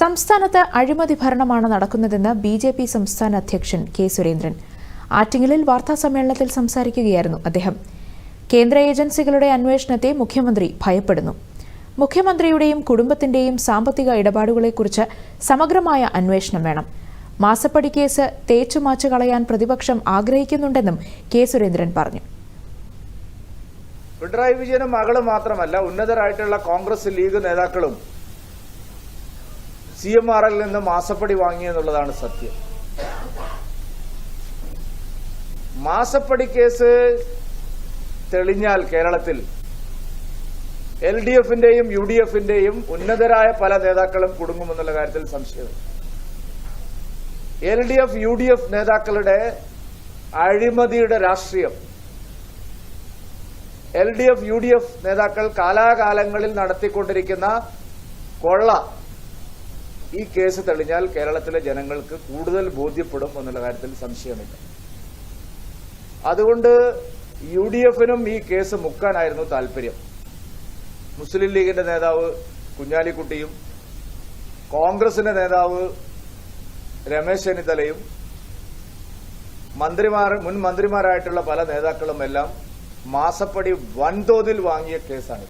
സംസ്ഥാനത്ത് അഴിമതി ഭരണമാണ് നടക്കുന്നതെന്ന് ബി ജെ പി സംസ്ഥാന അധ്യക്ഷൻ കെ സുരേന്ദ്രൻ. ആറ്റിങ്ങലിൽ വാർത്താസമ്മേളനത്തിൽ സംസാരിക്കുകയായിരുന്നു അദ്ദേഹം. കേന്ദ്ര ഏജൻസികളുടെ അന്വേഷണത്തെ മുഖ്യമന്ത്രി ഭയപ്പെടുന്നു. മുഖ്യമന്ത്രിയുടെയും കുടുംബത്തിന്റെയും സാമ്പത്തിക ഇടപാടുകളെക്കുറിച്ച് സമഗ്രമായ അന്വേഷണം വേണം. മാസപ്പടി കേസ് തേച്ചുമാച്ചു കളയാൻ പ്രതിപക്ഷം ആഗ്രഹിക്കുന്നുണ്ടെന്നും കെ സുരേന്ദ്രൻ പറഞ്ഞു. പിണറായി വിജയനും മകളും മാത്രമല്ല ഉന്നതരായിട്ടുള്ള കോൺഗ്രസ് ലീഗ് നേതാക്കളും സി എം ആറിൽ നിന്ന് മാസപ്പടി വാങ്ങിയെന്നുള്ളതാണ് സത്യം. മാസപ്പടി കേസ് തെളിഞ്ഞാൽ കേരളത്തിൽ എൽ ഡി എഫിന്റെയും യു ഡി എഫിന്റെയും ഉന്നതരായ പല നേതാക്കളും കുടുങ്ങുമെന്നുള്ള കാര്യത്തിൽ സംശയമില്ല. L D F U D F നേതാക്കളുടെ അഴിമതിയുടെ രാഷ്ട്രീയം L D F U D F നേതാക്കൾ കാലാകാലങ്ങളിൽ നടത്തിക്കൊണ്ടിരിക്കുന്ന കൊള്ള ഈ കേസ് തെളിഞ്ഞാൽ കേരളത്തിലെ ജനങ്ങൾക്ക് കൂടുതൽ ബോധ്യപ്പെടും എന്നുള്ള കാര്യത്തിൽ സംശയമില്ല. അതുകൊണ്ട് യു ഡി എഫിനും ഈ കേസ് മുക്കാനായിരുന്നു താല്പര്യം. മുസ്ലിം ലീഗിന്റെ നേതാവ് കുഞ്ഞാലിക്കുട്ടിയും കോൺഗ്രസിന്റെ നേതാവ് രമേശ് ചെന്നിത്തലയും മന്ത്രിമാർ മുൻ മന്ത്രിമാരായിട്ടുള്ള പല നേതാക്കളും എല്ലാം മാസപ്പടി വൻതോതിൽ വാങ്ങിയ കേസാണ്.